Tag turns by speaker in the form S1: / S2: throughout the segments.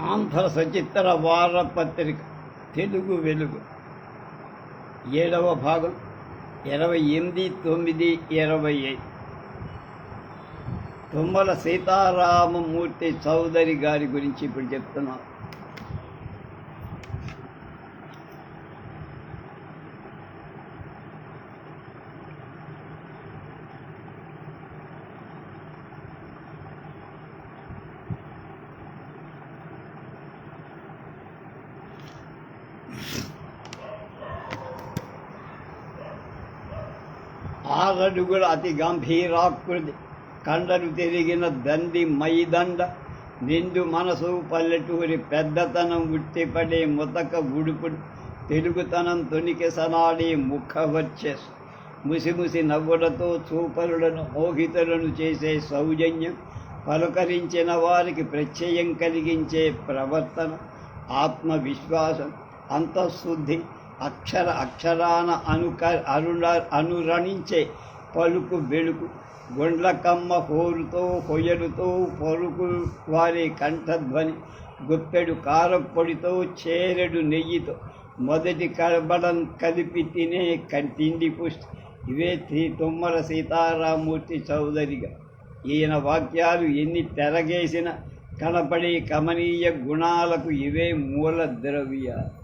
S1: ఆంధ్ర సచిత్ర వారపత్రిక తెలుగు వెలుగు. ఏడవ భాగం ఇరవై ఎనిమిది తొమ్మిది ఇరవై ఐదు. తుమ్మల సీతారామమూర్తి చౌదరి గారి గురించి ఇప్పుడు చెప్తున్నాను ఆరడుగుల అతి గంభీరాకృతి. కండలు తిరిగిన దండి మైదండ నిండు మనసు పల్లెటూరి పెద్దతనం ఉట్టిపడే ముతక ఉడుపుడు తెలుగుతనం తొనికెసనాడే ముఖ వచ్చేసు ముసిముసి నవ్వులతో చూపరులను మోహితులను చేసే సౌజన్యం పలుకరించిన వారికి ప్రత్యయం కలిగించే ప్రవర్తన ఆత్మవిశ్వాసం అంతఃశుద్ధి అక్షర అక్షరాన అనుక అరుణ అనురణించే పలుకు వెలుగు గుండ్లకమ్మ హోరుతో హొయలుతో పలుకు వారి కంఠధ్వని. గుప్పెడు కారపొడితో చేరెడు నెయ్యితో. మొదటి కడబడం కలిపి తినే కంటిండి పుష్టి. ఇవే శ్రీ తుమ్మల సీతారామూర్తి చౌదరిగా. ఈయన వాక్యాలు ఎన్ని తెరగేసిన కనపడే కమనీయ గుణాలకు ఇవే మూల ద్రవ్యాలు.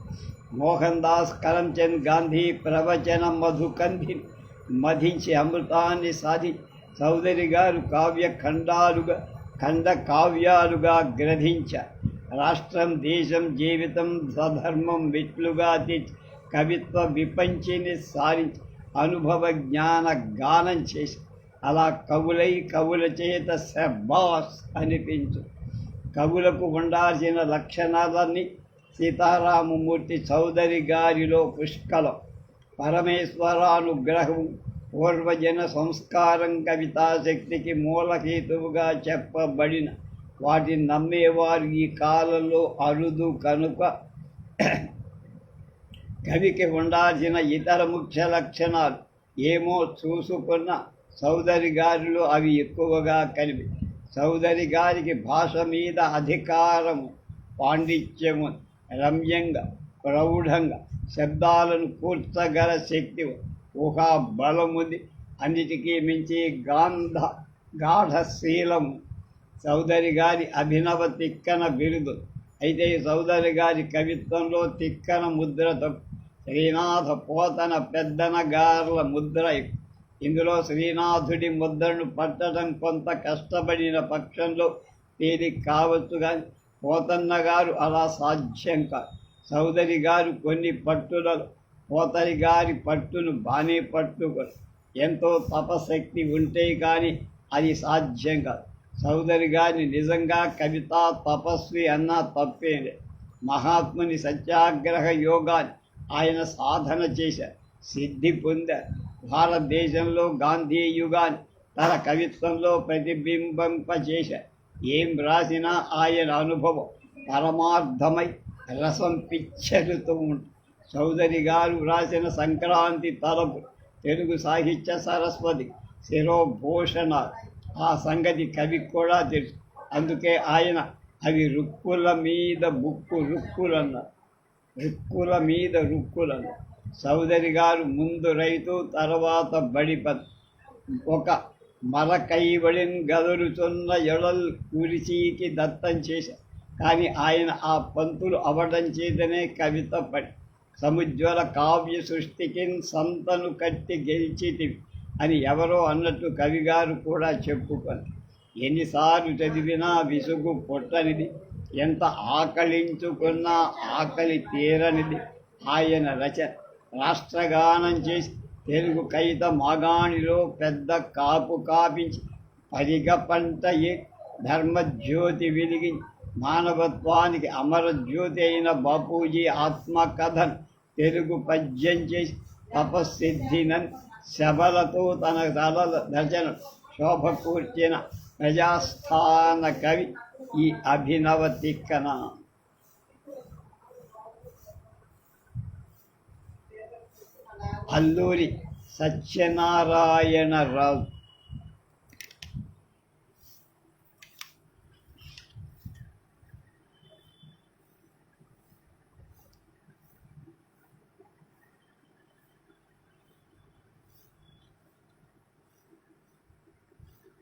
S1: మోహన్ దాస్ కరమ్చంద్ గాంధీ ప్రవచన మధుకంధి మధించి అమృతాన్ని సాధి చౌదరి గారు కావ్య ఖండాలుగా ఖండ కావ్యాలుగా గ్రధించ రాష్ట్రం దేశం జీవితం సధర్మం విట్లుగా తెచ్చి కవిత్వ విపంచిని సారించి. అనుభవ జ్ఞాన గానం చేసి అలా కవులై కవుల చేత శబాస్ అనిపించు. కవులకు ఉండాల్సిన లక్షణాలన్నీ సీతారామమూర్తి చౌదరి గారిలో పుష్కలం. పరమేశ్వరానుగ్రహం పూర్వజన సంస్కారం కవితాశక్తికి మూలహేతువుగా చెప్పబడిన వాటిని నమ్మేవారు ఈ కాలంలో అరుదు కనుక కవికి ఉండాల్సిన ఇతర ముఖ్య లక్షణాలు ఏమో చూసుకున్న చౌదరి గారిలో అవి ఎక్కువగా కలిపి చౌదరి గారికి భాష మీద అధికారము పాండిత్యము రమ్యంగా ప్రౌఢంగా శబ్దాలను కూర్చగల శక్తి ఊహా బలముంది. అన్నిటికీ మించి గాంధ గాఢశీలము. చౌదరి గారి అభినవ తిక్కన బిరుదు. అయితే చౌదరి గారి కవిత్వంలో తిక్కన ముద్రతో శ్రీనాథ పోతన పెద్దన గారుల ముద్ర ఇందులో శ్రీనాథుడి ముద్రను పట్టడం కొంత కష్టపడిన పక్షంలో తేలిక కావచ్చు కానీ పోతన్న గారు అలా సాధ్యం కాదు. సౌదరి గారు కొన్ని పట్టులలో పోతరి గారి పట్టును బానే పట్టుకొని ఎంతో తపశక్తి ఉంటే కానీ అది సాధ్యం కాదు. సౌదరి గారిని నిజంగా కవిత తపస్వి అన్నా తప్పేలే మహాత్ముని సత్యాగ్రహ యోగాన్ని ఆయన సాధన చేశారు. సిద్ధి పొందారు. భారతదేశంలో గాంధీ యుగాన్ని తన కవిత్వంలో ప్రతిబింబింపచేశారు ఏం రాసినా ఆయన అనుభవం పరమార్థమై రసం పిచ్చలుతూ ఉంటుంది చౌదరి గారు రాసిన సంక్రాంతి తలపు తెలుగు సాహిత్య సరస్వతి శిరోభూషణ. ఆ సంగతి కవి కూడా తెలుసు. అందుకే ఆయన అవి రుక్కుల మీద బుక్కు రుక్కులన్నారు రుక్కుల మీద రుక్కులన్నారు చౌదరి గారు ముందు రైతు తర్వాత బడిపత్. ఒక మరకైవళిన్ గదురుతున్న ఎడల్ కురిచీకి దత్తం చేశారు కానీ ఆయన ఆ పంతులు అవడం చేతనే కవిత పడి సముజ్వల కావ్య సృష్టికి సంతను కట్టి గెలిచితివి అని ఎవరో అన్నట్టు కవిగారు కూడా చెప్పుకొని. ఎన్నిసార్లు చదివినా విసుగు పుట్టనిది ఎంత ఆకలించుకున్నా ఆకలి తీరనిది. ఆయన రచన రాష్ట్రగానం చేసి తెలుగు కైత మాగాణిలో పెద్ద కాపు కాపించి పరిగ పంట ధర్మజ్యోతి వెలిగి మానవత్వానికి అమరజ్యోతి అయిన బాపూజీ ఆత్మకథను తెలుగు పద్యం చేసి తపస్సిద్ధినన్ శబలతో తన తలల రచన శోభ కూర్చిన ప్రజాస్థాన కవి ఈ అభినవ తిక్కన. అల్లూరి సత్యనారాయణరావు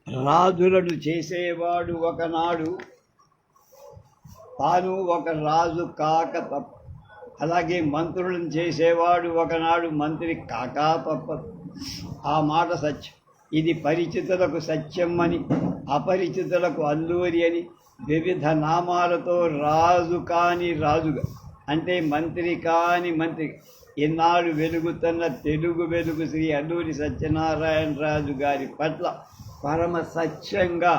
S1: రాజులను చేసేవాడు ఒకనాడు తాను ఒక రాజు కాక తప్ప అలాగే మంత్రులను చేసేవాడు ఒకనాడు మంత్రి కాకా ఆ మాట సత్యం. ఇది పరిచితులకు సత్యం అని అపరిచితులకు అల్లూరి అని వివిధ నామాలతో రాజు కాని రాజుగా. అంటే మంత్రి కాని మంత్రి. ఇన్నాడు వెలుగుతున్న తెలుగు వెలుగు శ్రీ అల్లూరి సత్యనారాయణ రాజు గారి పట్ల పరమ సత్యంగా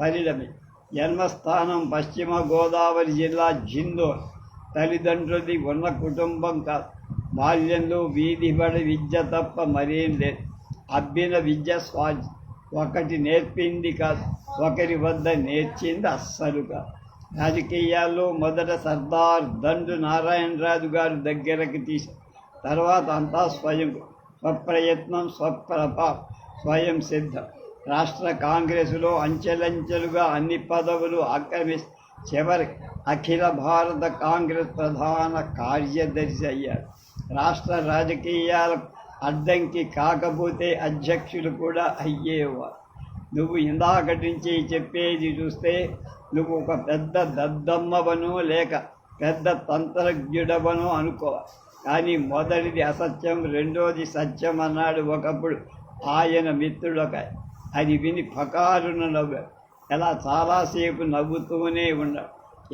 S1: పరిణమి. జన్మస్థానం పశ్చిమ గోదావరి జిల్లా జిందోర్ తల్లిదండ్రులది ఉన్న కుటుంబం కాదు బాల్యంలో వీధి విద్య తప్ప మరేం లేదు. అబ్బిన విద్య స్వాజ్ ఒకటి నేర్పింది కాదు. ఒకరి వద్ద నేర్చింది అస్సలు కాదు. రాజకీయాల్లో మొదట సర్దార్ దండు నారాయణరాజు గారు దగ్గరకు తీసి తర్వాత అంతా స్వయం స్వప్రయత్నం స్వప్రభ స్వయం సిద్ధం. రాష్ట్ర కాంగ్రెసులో అంచెలంచెలుగా అన్ని పదవులు ఆక్రమిస్తారు చివరి అఖిల భారత కాంగ్రెస్ ప్రధాన కార్యదర్శి అయ్యారు. రాష్ట్ర రాజకీయాల అడ్డంకి కాకపోతే అధ్యక్షులు కూడా అయ్యేవారు. నువ్వు ఇందాకటి నుంచి చెప్పేది చూస్తే నువ్వు ఒక పెద్ద దద్దమ్మవను లేక పెద్ద తంత్రజ్ఞుడవను అనుకోవాలి. కానీ మొదటిది అసత్యం రెండోది సత్యం అన్నాడు ఒకప్పుడు ఆయన మిత్రుడొక అది విని పకారున నవ్వాడు ఎలా చాలాసేపు నవ్వుతూనే ఉండ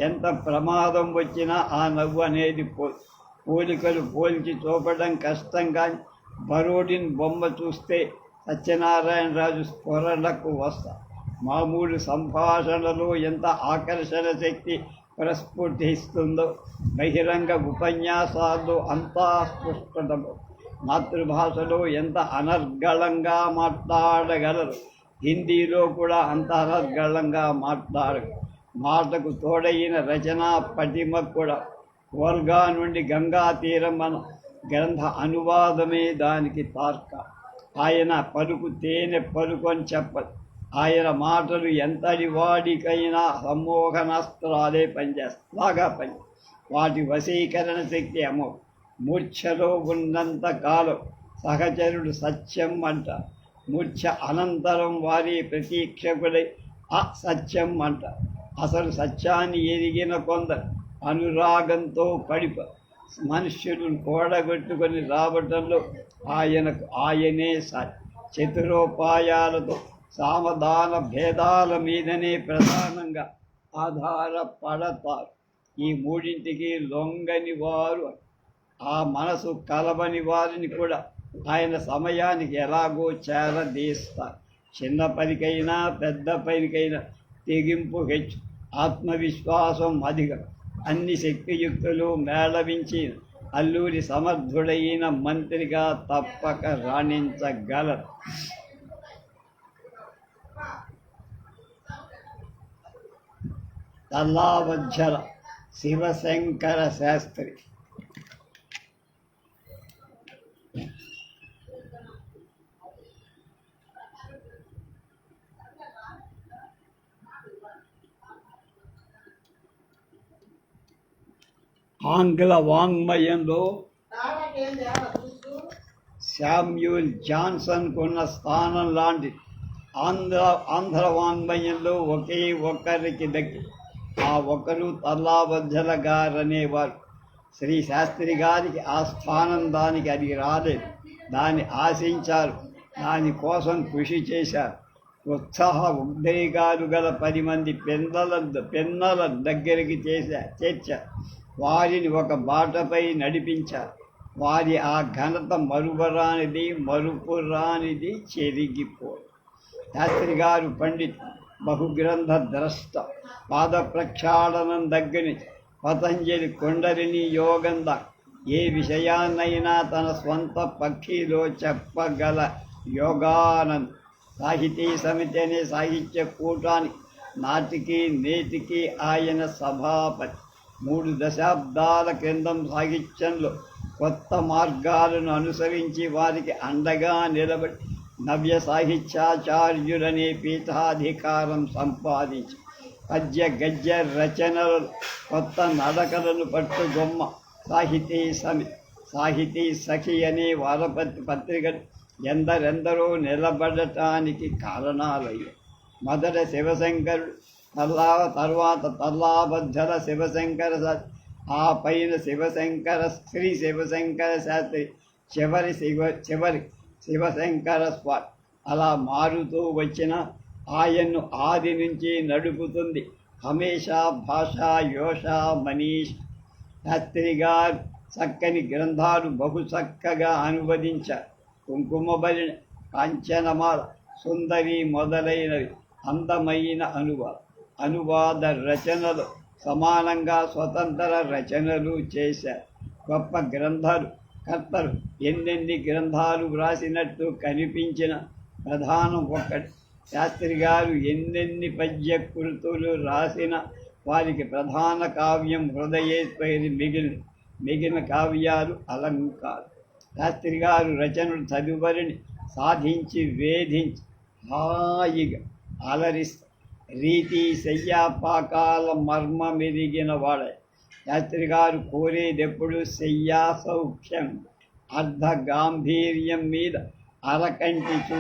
S1: ఎంత ప్రమాదం వచ్చినా ఆ నవ్వు అనేది పో పోలికలు పోల్చి చూపడం కష్టం కానీ బరోడిన్ బొమ్మ చూస్తే సత్యనారాయణరాజు స్ఫురణకు వస్తా మామూలు సంభాషణలో ఎంత ఆకర్షణ శక్తి ప్రస్ఫుటిస్తుందో బహిరంగ ఉపన్యాసాల్లో అంతా స్పష్టము మాతృభాషలో ఎంత అనర్గళంగా మాట్లాడగలరు హిందీలో కూడా అంత మాట్లాడు. మాటకు తోడైన రచనా పటిమ కూడా వర్గా నుండి గంగా తీరం మన గ్రంథ అనువాదమే దానికి తార్క. ఆయన పలుకు తేనె పలుకు అని చెప్పదు ఆయన మాటలు ఎంతటి వాడికైనా సమ్మోహనాస్త్రాలే పనిచేస్తాయి బాగా పని వాటి వశీకరణ శక్తి అమో మూర్ఛలో ఉన్నంతకాలం సహచరుడు సత్యం అంటారు మూర్ఛ అనంతరం వారి ప్రతీక్షకుడై అసత్యం అంట. అసలు సత్యాన్ని ఎరిగిన కొందరు అనురాగంతో పడిప మనుష్యులను కూడగొట్టుకొని రావటంలో ఆయనకు ఆయనే సాటి చతురోపాయాలతో సామధాన భేదాల మీదనే ప్రధానంగా ఆధారపడతారు. ఈ మూడింటికి లొంగని వారు ఆ మనసు కలవని వారిని కూడా ఆయన సమయానికి ఎలాగో చేరదీస్తారు చిన్న పనికైనా పెద్ద పనికైనా తెగింపు హెచ్చు. ఆత్మవిశ్వాసం అధికం. అన్ని శక్తియుక్తులు మేళవించి అల్లూరి సమర్థుడైన మంత్రిగా తప్పక రాణించగలరు. తల్లావజ్జల శివశంకర శాస్త్రి ఆంగ్ల వాంగ్మయంలో శామ్యూల్ జాన్సన్కున్న స్థానం లాంటి ఆంధ్ర ఆంధ్ర వాంగ్మయంలో ఒకే ఒక్కరికి దక్కి ఆ ఒకరు తల్లాబద్ధల గారనేవారు. శ్రీ శాస్త్రి గారికి ఆ స్థానం దానికి అది రాలేదు. దాన్ని ఆశించారు. దానికోసం కృషి చేశారు. ఉత్సాహ ఉద్రేకాలు గల పది మంది పెన్నల పెన్నల దగ్గరికి చేశారు చేర్చారు. వారిని ఒక బాటపై నడిపించారు. వారి ఆ ఘనత మరువరానిది మరుపురానిది చెరిగిపో శాస్త్రి గారు పండిత్ బహుగ్రంథ ద్రష్ట పాద ప్రక్షాళనం దగ్గరి పతంజలి కొండలిని యోగంద ఏ విషయాన్నైనా తన స్వంత పక్షిలో చెప్పగల యోగానంద్ సాహితీ సమితి అనే సాహిత్య కూటానికి నాటికి నేటికి ఆయన సభాపతి. మూడు దశాబ్దాల క్రిందం సాహిత్యంలో కొత్త మార్గాలను అనుసరించి వారికి అండగా నిలబడి నవ్య సాహిత్యాచార్యులనే పీఠాధికారం సంపాదించి పద్య గద్య రచనలు కొత్త నడకలను పట్టుగొమ్మ సాహితీ సమి సాహితీ సఖి అనే వారపత్రి పత్రికలు ఎందరెందరో నిలబడటానికి కారణాలయ్యాయి. మొదట శివశంకరుడు తర్లా తర్వాత తల్లాబద్ధల శివశంకర ఆ పైన శివశంకర శ్రీ శివశంకర శాస్త్రి చివరి శివ చివరి శివశంకర స్వామి అలా మారుతూ వచ్చిన ఆయన్ను ఆది నుంచి నడుపుతుంది హమేషా భాష యోష మనీష్. శాస్త్రి గారు చక్కని గ్రంథాలు బహు చక్కగా అనువదించారు కుంకుమబలి కాంచనమాల సుందరి మొదలైనవి అందమైన అనువాదం అనువాద రచనలు. సమానంగా స్వతంత్ర రచనలు చేశారు గొప్ప గ్రంథాలు కర్తలు. ఎన్నెన్ని గ్రంథాలు వ్రాసినట్టు కనిపించిన ప్రధానం ఒక్కటి. శాస్త్రి గారు ఎన్నెన్ని పద్య కృతులు రాసిన వారికి ప్రధాన కావ్యం హృదయేశ్వరి మిగిలిన మిగిలిన కావ్యాలు అలంకారు. శాస్త్రి గారు రచనలు తదుపరిని సాధించి వేధించి హాయిగా అలరిస్తారు. రీతి శయ్యాపాకాల మర్మమెరిగిన వాడే. శాస్త్రి గారు కోరేదెప్పుడు శయ్యా సౌఖ్యం? అర్ధ గాంభీర్యం మీద అరకంటి చూ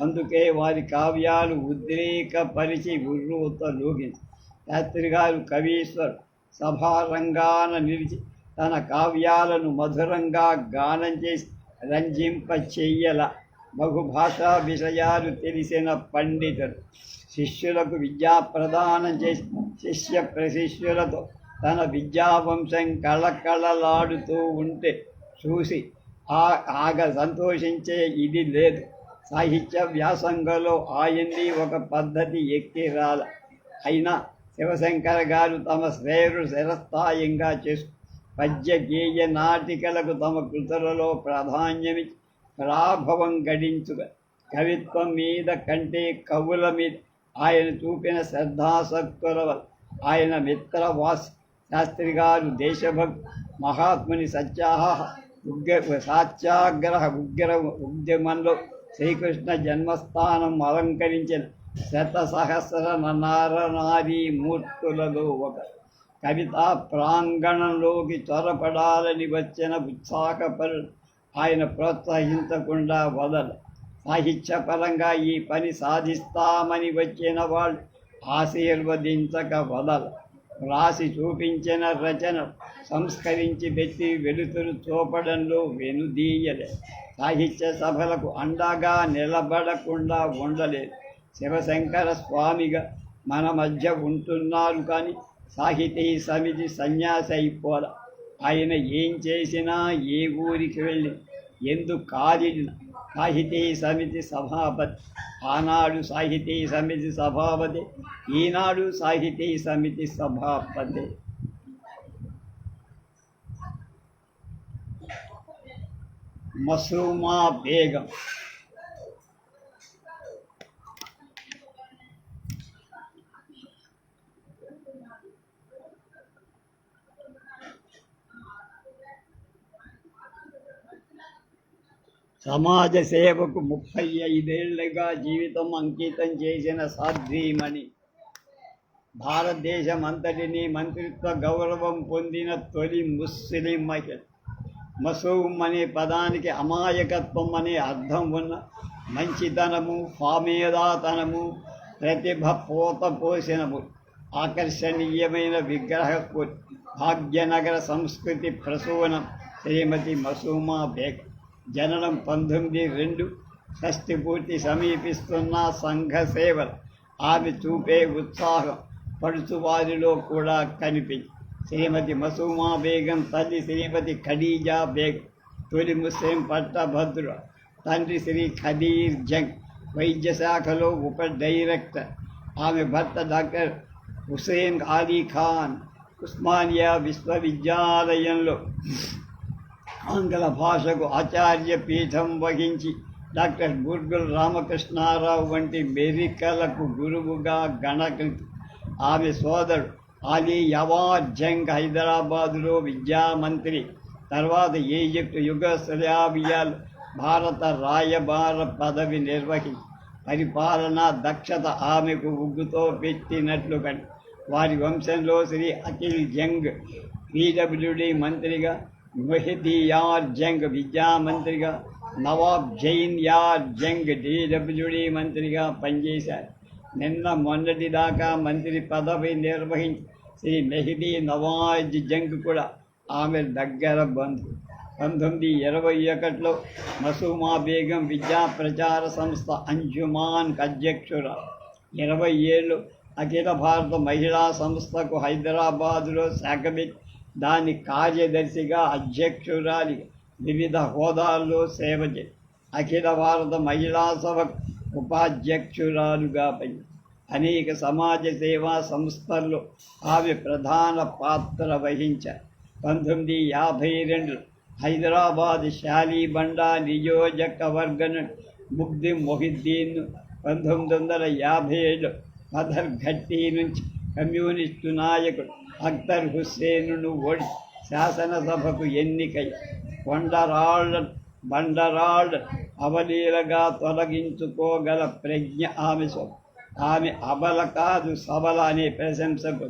S1: అందుకే వారి కావ్యాలు ఉద్రేకపరిచి ఉర్రూతలూగింది శాస్త్రి గారు కవీశ్వర్ సభారంగాన నిలిచి తన కావ్యాలను మధురంగా గానం చేసి రంజింప చెయ్యల బహుభాషా విషయాలు తెలిసిన పండితుడు శిష్యులకు విద్యా ప్రదానం చేసి శిష్య ప్రశిష్యులతో తన విద్యావంశం కళకళలాడుతూ ఉంటే చూసి ఆ ఆగ సంతోషించే ఇది లేదు సాహిత్య వ్యాసంగంలో ఆయన్ని ఒక పద్ధతి ఎక్కి రాల అయినా శివశంకర గారు తమ శ్రేయుడు శిరస్థాయంగా చేసు పద్య గేయ నాటికలకు తమ కృతులలో ప్రాధాన్యమిచ్చి ప్రాభవం గడించుగా కవిత్వం మీద కంటే కవుల మీద ఆయన చూపిన శ్రద్ధాసక్తుల వల్ల ఆయన మిత్రవాస్ శాస్త్రి గారు దేశభక్తి మహాత్ముని సత్యాహ ఉగ్ర సాత్యాగ్రహ ఉగ్ర ఉద్యమంలో శ్రీకృష్ణ జన్మస్థానం అలంకరించిన శత సహస్ర నరనారీ మూర్తులలో ఒక. కవితా ప్రాంగణంలోకి చొరపడాలని వచ్చిన ఉత్సాహపరు ఆయన ప్రోత్సహించకుండా వదల సాహిత్యపరంగా ఈ పని సాధిస్తామని వచ్చిన వాళ్ళు ఆశీర్వదించక వదల రాసి చూపించిన రచన సంస్కరించి పెట్టి వెలుతురు చూపడంలో వెనుదీయలే సాహిత్య సభలకు అండగా నిలబడకుండా ఉండలేదు. శివశంకర స్వామిగా మన మధ్య ఉంటున్నారు కానీ సాహితీ సమితి సన్యాసి అయిపోలే. ఆయన ఏం చేసినా ఏ ఊరికి వెళ్ళి ఎందుకు కాదిన సాహితీ సమితి సభాపతి. ఆనాడు సాహితీ సమితి సభాపతి ఈనాడు సాహితీ సమితి సభాపతి. మసూమా బేగం సమాజ సేవకు ముప్పై ఐదేళ్ళుగా జీవితం అంకితం చేసిన సాధ్వీమణి. భారతదేశం అంతటినీ మంత్రిత్వ గౌరవం పొందిన తొలి ముస్లిం మహిళ. మసూమ్ అనే పదానికి అమాయకత్వం అనే అర్థం ఉన్న మంచితనము ఫామేదాతనము ప్రతిభ పోత పోసినము ఆకర్షణీయమైన విగ్రహ భాగ్యనగర సంస్కృతి ప్రసూనం శ్రీమతి మసూమా బేగ్ జననం పంతొమ్మిది రెండు. షష్టి పూర్తి సమీపిస్తున్న సంఘ సేవలు. ఆమె చూపే ఉత్సాహం పడుచువారిలో కూడా కనిపించి. శ్రీమతి మసూమా బేగం తల్లి శ్రీమతి ఖడీజా బేగం తొలి ముస్లిం పట్టభద్రుడు తండ్రి శ్రీ ఖదీర్ జంగ్ వైద్య శాఖలో ఉప డైరెక్టర్. ఆమె భర్త డాక్టర్ హుసేన్ అలీ ఖాన్ ఉస్మానియా విశ్వవిద్యాలయంలో ఆంగ్ల భాషకు ఆచార్య పీఠం వహించి డాక్టర్ గుర్గుల్ రామకృష్ణారావు వంటి మెరికలకు గురువుగా గణకృతి. ఆమె సోదరుడు అలీ యవాద్ జంగ్ హైదరాబాదులో విద్యామంత్రి. తర్వాత ఈజిప్ట్ యుగస్లావియాల్ భారత రాయబార పదవి నిర్వహించి పరిపాలనా దక్షత ఆమెకు ఉగ్గుతో పెట్టినట్లు వారి వంశంలో శ్రీ అఖిల్ జంగ్ పీడబ్ల్యూడి మంత్రిగా మొహిదీ యార్ జంగ్ విద్యామంత్రిగా నవాబ్ జైన్ యార్ జంగ్ డిడబ్ల్యూడి మంత్రిగా పనిచేశారు నిన్న మొన్నటి దాకా మంత్రి పదవి నిర్వహించి శ్రీ మెహిదీ నవాజ్ జంగ్ కూడా ఆమె దగ్గర బంధు పంతొమ్మిది ఇరవై ఒకటిలో మసూమా బేగం విద్యా ప్రచార సంస్థ అంజుమాన్ అధ్యక్షుడు ఇరవై ఏళ్ళు అఖిల భారత మహిళా సంస్థకు హైదరాబాదులో శాఖబెట్టి దాని కార్యదర్శిగా అధ్యక్షురాలి వివిధ హోదాల్లో సేవ చేసి అఖిల భారత మహిళా సభ ఉపాధ్యక్షురాలుగా పని అనేక సమాజ సేవా సంస్థల్లో ఆమె ప్రధాన పాత్ర వహించారు. పంతొమ్మిది యాభై రెండు హైదరాబాద్ శాలీబండా నియోజకవర్గం ముగ్ది మొహిద్దీన్ పంతొమ్మిది వందల యాభై ఏడు మదర్ నుంచి కమ్యూనిస్టు నాయకుడు అక్తర్ హుస్సేనును ఓడి శాసనసభకు ఎన్నికై కొండరాళ్ళ బండరాళ్ళ అవలీలగా తొలగించుకోగల ప్రజ్ఞ ఆమె ఆమె అబల కాదు సబల అనే ప్రశంసకు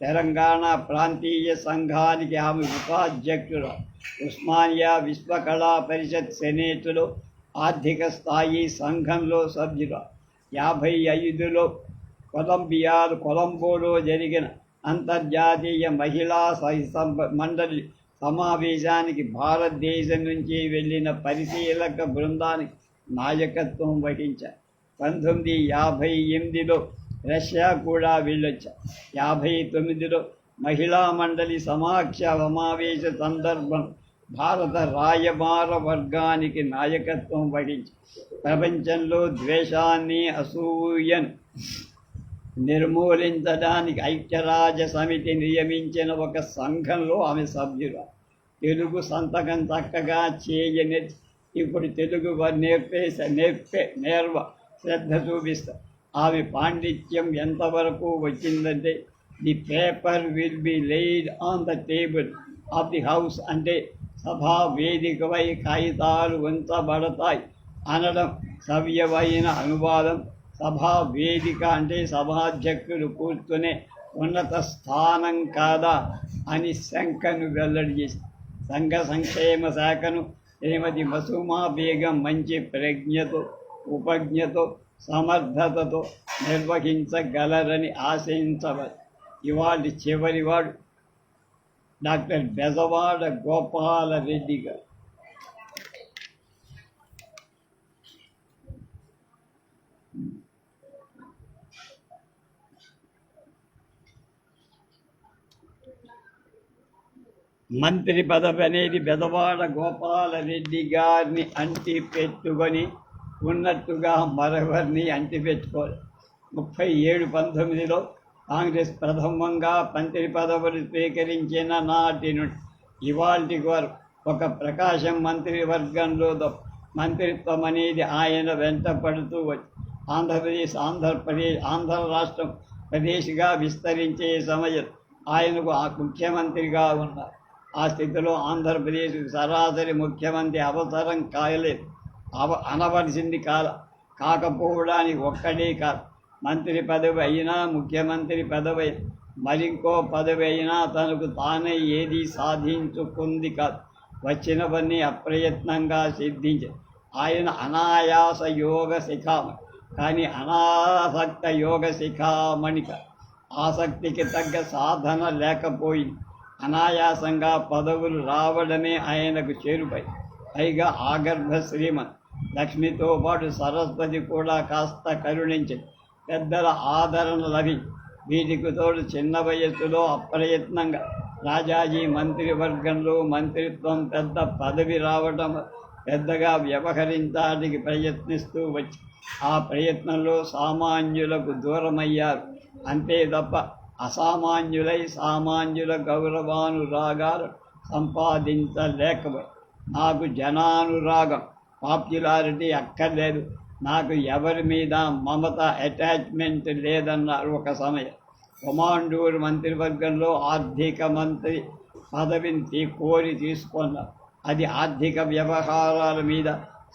S1: తెలంగాణ ప్రాంతీయ సంఘానికి ఆమె ఉపాధ్యక్షుడు. ఉస్మానియా విశ్వకళా పరిషత్ సెనేటులో ఆర్థిక స్థాయి సంఘంలో సభ్యులు యాభై ఐదులో కొలంబియాలో కొలంబోలో జరిగిన అంతర్జాతీయ మహిళా సహ- మండలి సమావేశానికి భారతదేశం నుంచి వెళ్ళిన పరిశీలక బృందానికి నాయకత్వం వహించారు పంతొమ్మిది యాభై ఎనిమిదిలో రష్యా కూడా వెళ్ళొచ్చారు యాభై తొమ్మిదిలో మహిళా మండలి సమాఖ్య సమావేశ సందర్భం భారత రాయబార వర్గానికి నాయకత్వం వహించి. ప్రపంచంలో ద్వేషాన్ని అసూయను నిర్మూలించడానికి ఐక్యరాజ్య సమితి నియమించిన ఒక సంఘంలో ఆమె సభ్యులు. తెలుగు సంతకం చక్కగా చేయని ఇప్పుడు తెలుగు వా- నేర్పే నేర్పే నేర్వ శ్రద్ధ చూపిస్తారు ఆమె పాండిత్యం ఎంతవరకు వచ్చిందంటే the paper will be laid on the table of the house అంటే సభా వేదికపై కాగితాలు ఉంచబడతాయి అనడం సవ్యమైన అనువాదం. సభా వేదిక అంటే సభాధ్యక్షుడు కూర్చునే ఉన్నత స్థానం కాదా అని శంకను వెల్లడి చేసి సంఘ సంక్షేమ శాఖను శ్రీమతి మసుమా బేగం మంచి ప్రజ్ఞతో ఉపజ్ఞతో సమర్థతతో నిర్వహించగలరని ఆశయించవచ్చు ఇవాళ చివరివాడు డాక్టర్ బెజవాడ గోపాలరెడ్డి గారు. మంత్రి పదవి అనేది బెదవాడ గోపాలరెడ్డి గారిని అంటి పెట్టుకొని ఉన్నట్టుగా మరొకరిని అంటి పెట్టుకోవాలి ముప్పై ఏడు పంతొమ్మిదిలో కాంగ్రెస్ ప్రథమంగా మంత్రి పదవులు స్వీకరించిన నాటి నుండి ఇవాల్టి వరకు ఒక ప్రకాశం మంత్రివర్గంలో మంత్రిత్వం అనేది ఆయన వెంట పడుతూ వచ్చి ఆంధ్రప్రదేశ్ ఆంధ్రప్రదేశ్ ఆంధ్ర రాష్ట్రం ప్రదేశ్గా విస్తరించే సమయం ఆయనకు ఆ ముఖ్యమంత్రిగా ఉన్నారు. ఆ స్థితిలో ఆంధ్రప్రదేశ్ సరాసరి ముఖ్యమంత్రి అవసరం కాయలేదు అవ అనవలసింది కాల కాకపోవడానికి ఒక్కడే కాదు. మంత్రి పదవి అయినా ముఖ్యమంత్రి పదవి మరింకో పదవి అయినా తనకు తానే ఏది సాధించుకుంది కాదు. వచ్చినవన్నీ అప్రయత్నంగా సిద్ధించి. ఆయన అనాయాస యోగ శిఖామణి. కానీ అనాసక్త యోగ శిఖామణిక ఆసక్తికి తగ్గ సాధన లేకపోయింది. అనాయాసంగా పదవులు రావడమే ఆయనకు చేరుపై. పైగా ఆగర్భ శ్రీమన్. లక్ష్మితో పాటు సరస్వతి కూడా కాస్త కరుణించి. పెద్దల ఆదరణ లభించి వీటికి తోడు చిన్న వయస్సులో అప్రయత్నంగా. రాజాజీ మంత్రివర్గంలో మంత్రిత్వం పెద్ద పదవి రావడం పెద్దగా వ్యవహరించడానికి ప్రయత్నిస్తూ వచ్చి. ఆ ప్రయత్నంలో సామాన్యులకు దూరమయ్యారు. అంతే తప్ప అసామాన్యులై సామాన్యుల గౌరవానురాగాలు సంపాదించలేకపోయి నాకు జనానురాగం పాపులారిటీ అక్కర్లేదు. నాకు ఎవరి మీద మమత అటాచ్మెంట్ లేదన్నారు ఒక సమయం. కుమాండూరు మంత్రివర్గంలో ఆర్థిక మంత్రి పదవిని తీ- కోరి తీసుకున్నారు అది ఆర్థిక వ్యవహారాల మీద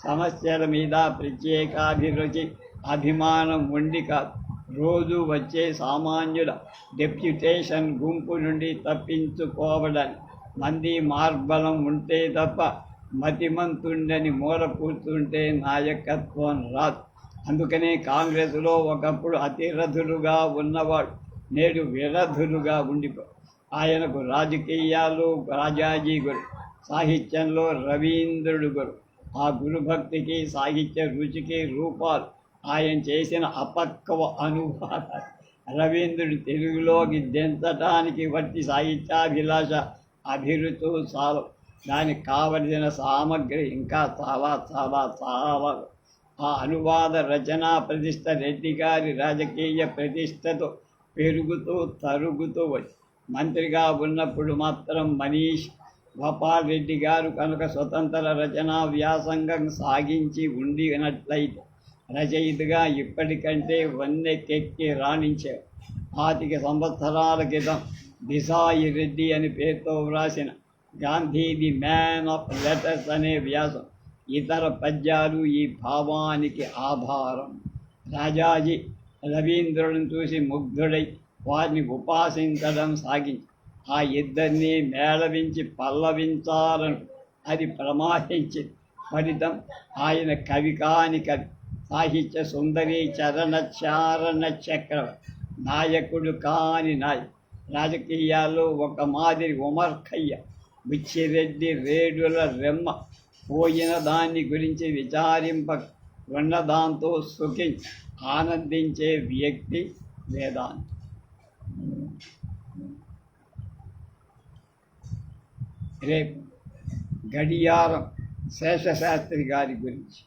S1: సమస్యల మీద ప్రత్యేకాభిరుచి అభిమానం ఉండి కాదు. రోజు వచ్చే సామాన్యుల డెప్యుటేషన్ గుంపు నుండి తప్పించుకోవడానికి మంది మార్బలం ఉంటే తప్ప మతిమంతుండని మూల కూర్చుంటే నాయకత్వం రాదు. అందుకనే కాంగ్రెస్లో ఒకప్పుడు అతిరథులుగా ఉన్నవాడు నేడు విరధులుగా ఉండిపో. ఆయనకు రాజకీయాలు రాజాజీ గురు సాహిత్యంలో రవీంద్రుడు గురు. ఆ గురుభక్తికి సాహిత్య రుచికి రూపాలు ఆయన చేసిన అపక్వ అనువాద రవీంద్రుడు తెలుగులోకి దించటానికి వట్టి సాహిత్యాభిలాష అభిరుచు చాలు. దానికి కావలసిన సామగ్రి ఇంకా చాలా చాలా చాలా. ఆ అనువాద రచనా ప్రతిష్ట రెడ్డి గారి రాజకీయ ప్రతిష్టతో పెరుగుతూ తరుగుతూ వచ్చి మంత్రిగా ఉన్నప్పుడు మాత్రం మనీష్ గోపాల్ రెడ్డి గారు కనుక స్వతంత్ర రచనా వ్యాసంగం సాగించి ఉండినట్లయితే రచయితగా ఇప్పటికంటే వన్నెకెక్కి రాణించే పాతిక సంవత్సరాల క్రితం దిశాయి రెడ్డి అని పేరుతో వ్రాసిన Gandhi the man of letters అనే వ్యాసం. ఇతర పద్యాలు ఈ భావానికి ఆధారం. రాజాజీ రవీంద్రులను చూసి ముగ్ధుడై వారిని ఉపాసించడం సాగించి ఆ ఇద్దరిని మేళవించి పల్లవించాలను. అది ప్రమాదించి ఫలితం ఆయన కవి కాని కవి. సాహిత్య సుందరి చరణ చారణ చక్ర నాయకుడు కాని నాయకుడు రాజకీయాల్లో ఒక మాదిరి ఉమర్ఖయ్య బిచ్చిరెడ్డి రేడుల రెమ్మ పోయిన దాన్ని గురించి విచారింప ఉన్నదాంతో సుఖి ఆనందించే వ్యక్తి వేదాంతి. రేపు గడియారం శేషశాస్త్రి గారి గురించి